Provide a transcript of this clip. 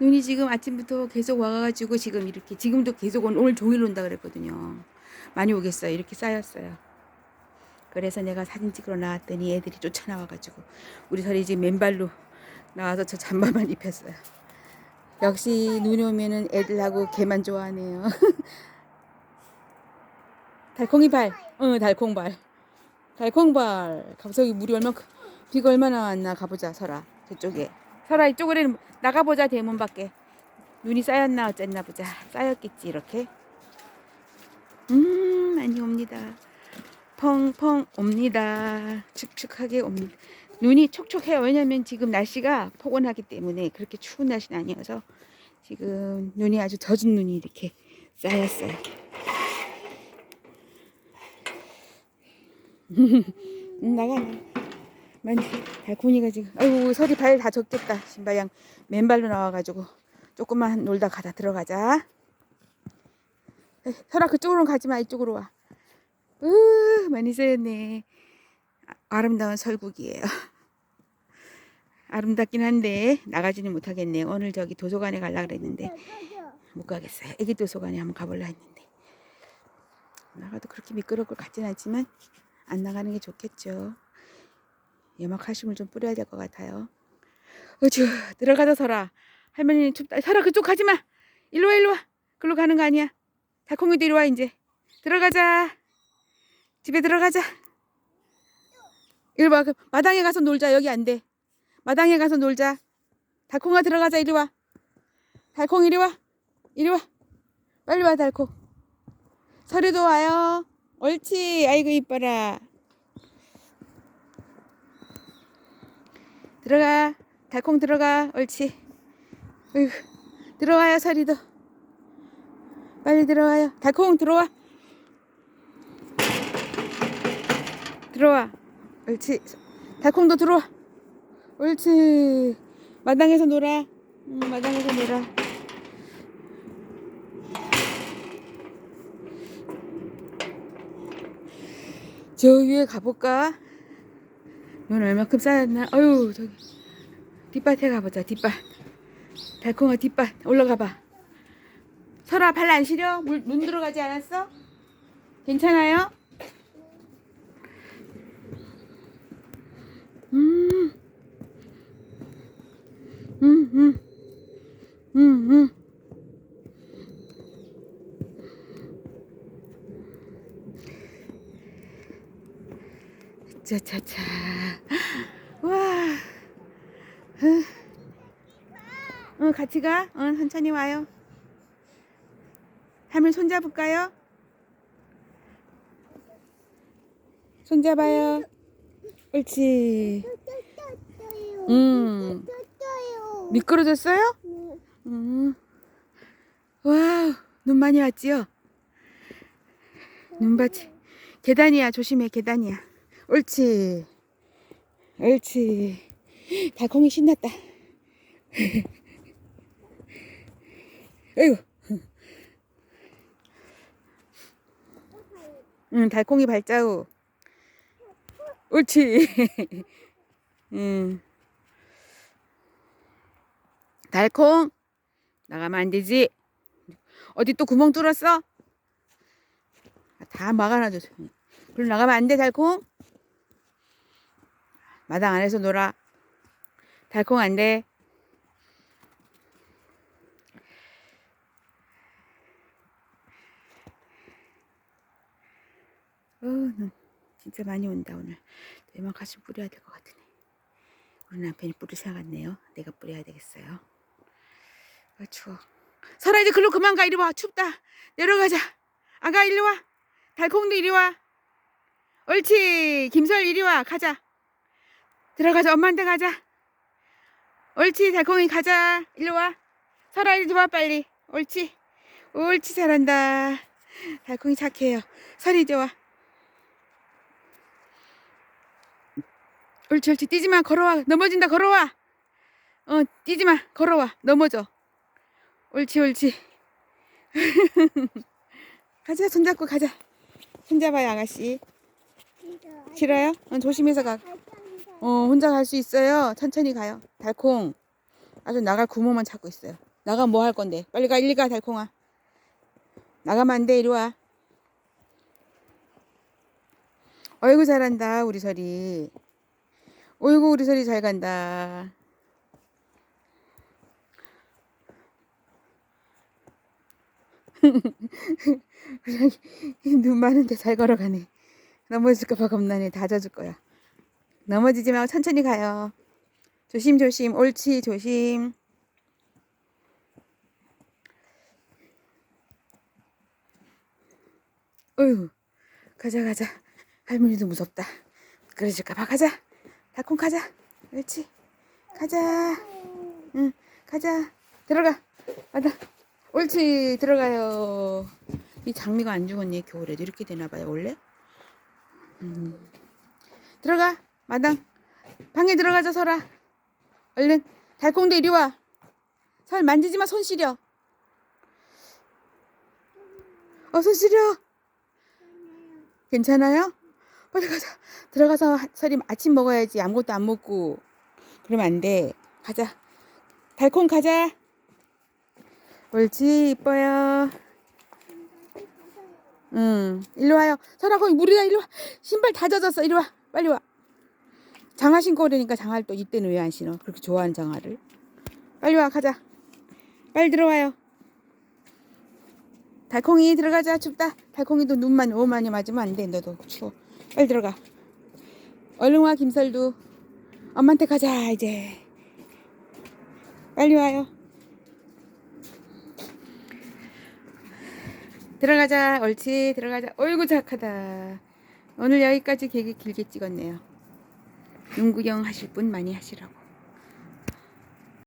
눈이 지금 아침부터 계속 와가지고 지금 이렇게 지금도 계속 온- 오늘 종일 온다 그랬거든요. 많이 오겠어요. 이렇게 쌓였어요. 그래서 내가 사진 찍으러 나왔더니 애들이 쫓아나와가지고 우리 설이 지금 맨발로 나와서 저 잠바만 입혔어요. 역시 눈이 오면은 애들하고 개만 좋아하네요. 달콩이 발, 응 달콩 발, 달콩 발. 갑자기 물이 얼마큼 비가 얼마나 왔나 가보자 설아 저쪽에. 설아 이쪽으로 나가보자 대문 밖에. 눈이 쌓였나 어쨌나 보자. 쌓였겠지 이렇게. 음 많이 옵니다. 펑펑 옵니다. 축축하게 옵니다. 눈이 촉촉해요. 왜냐면 지금 날씨가 포근하기 때문에 그렇게 추운 날씨는 아니어서 지금 눈이 아주 젖은 눈이 이렇게 쌓였어요. 음, 나가 나. 많이 달콩이가 지금 아이고 설이 발다 젖겠다. 신발양 맨발로 나와가지고 조금만 놀다 가다 들어가자. 설아 그쪽으로 가지 마 이쪽으로 와. 으 많이 쌓였네. 아, 아름다운 설국이에요. 아름답긴 한데 나가지는 못하겠네요. 오늘 저기 도서관에 가려 그랬는데 못 가겠어요. 애기 도서관에 한번 가볼라 했는데 나가도 그렇게 미끄러울 것 같진 않지만 안 나가는 게 좋겠죠. 염화칼슘을 좀 뿌려야 될 것 같아요. 어쭈 들어가자 설아. 할머니는 춥다. 설아 그쪽 가지 마. 일로 와 일로 와. 글로 가는 거 아니야. 달콩이도 이리 와 이제. 들어가자. 집에 들어가자. 이리 와. 그 마당에 가서 놀자. 여기 안 돼. 마당에 가서 놀자. 달콩아 들어가자. 이리 와. 달콩 이리 와. 이리 와. 빨리 와 달콩. 서류도 와요. 옳지. 아이고 이뻐라. 들어가. 달콩 들어가. 옳지. 어이구. 들어와요 서리도. 빨리 들어와요. 달콩 들어와. 들어와. 옳지. 달콩도 들어와. 옳지. 마당에서 놀아. 응, 마당에서 놀아. 저 위에 가볼까? 눈 얼마큼 쌓였나? 어유 저기 뒷밭에 가보자. 뒷밭. 달콩아 뒷밭 올라가봐. 설아 발 안 시려? 물, 눈 들어가지 않았어? 괜찮아요? 음. 음, 음. 음, 음. 짜차차. 와. 응, 응, 같이 가. 응, 천천히 와요. 할머니 손잡을까요? 손잡아요. 옳지. 음. 미끄러졌어요? 음. 와우, 눈 많이 왔지요? 눈밭이. 계단이야, 조심해, 계단이야. 옳지. 옳지. 달콩이 신났다. 아이고. 응, 달콩이 발자국. 옳지. 응. 달콩. 나가면 안 되지. 어디 또 구멍 뚫었어? 다 막아놔줘. 그럼 나가면 안 돼, 달콩. 마당 안에서 놀아. 달콩 안 돼. 어, 눈 진짜 많이 온다 오늘. 같이 뿌려야 될 것 같으네. 우리 남편이 뿌리 생각났네요. 내가 뿌려야 되겠어요. 아 추워. 설아 이제 글로 그만 가 이리 와 춥다. 내려가자. 아가 이리 와. 달콩도 이리 와. 옳지. 김설 이리 와. 가자. 들어가자. 엄마한테 가자. 옳지. 달콩이 가자. 이리 와. 설아 이리 와 빨리. 옳지. 옳지 잘한다. 달콩이 착해요. 설이 이리 와. 옳지 옳지. 뛰지마. 걸어와. 넘어진다. 걸어와. 어 뛰지마. 걸어와. 넘어져. 옳지 옳지. 가자. 손잡고 가자. 손잡아요 아가씨. 싫어요? 어, 조심해서 가. 어, 혼자 갈 수 있어요. 천천히 가요. 달콩. 아주 나갈 구멍만 찾고 있어요. 나가 뭐 할 건데? 빨리 가, 일리 가, 달콩아. 나가면 안 돼, 이리 와. 어이구, 잘한다, 우리 설이. 어이구, 우리 설이 잘 간다. 눈 많은데 잘 걸어가네. 넘어질까봐 겁나네. 다 젖을 거야. 넘어지지 말고 천천히 가요. 조심, 조심. 옳지, 조심. 어휴, 가자, 가자. 할머니도 무섭다. 그러질까봐 가자. 달콩 가자. 옳지. 가자. 응, 가자. 들어가. 가자. 옳지. 들어가요. 이 장미가 안 죽었니? 겨울에도 이렇게 되나 봐요, 원래? 음. 들어가. 마당. 방에 들어가자, 설아. 얼른. 달콩도 이리 와. 설 만지지 마, 손 시려. 어, 손 시려. 괜찮아요? 빨리 가자. 들어가서 설이 아침 먹어야지. 아무것도 안 먹고. 그러면 안 돼. 가자. 달콩 가자. 옳지, 이뻐요. 응, 일로 와요. 설아, 거기 물이다, 일로 와. 신발 다 젖었어. 이리 와. 빨리 와. 장화 신고 오려니까 장화를 또 이때는 왜 안 신어? 그렇게 좋아하는 장화를. 빨리 와, 가자. 빨리 들어와요. 달콩이 들어가자. 춥다. 달콩이도 눈만 많이 맞으면 안 돼. 너도 추워. 빨리 들어가. 얼른 와, 김설도. 엄마한테 가자, 이제. 빨리 와요. 들어가자. 옳지. 들어가자. 어이구, 착하다. 오늘 여기까지 길게 찍었네요. 눈 구경 하실 분 많이 하시라고.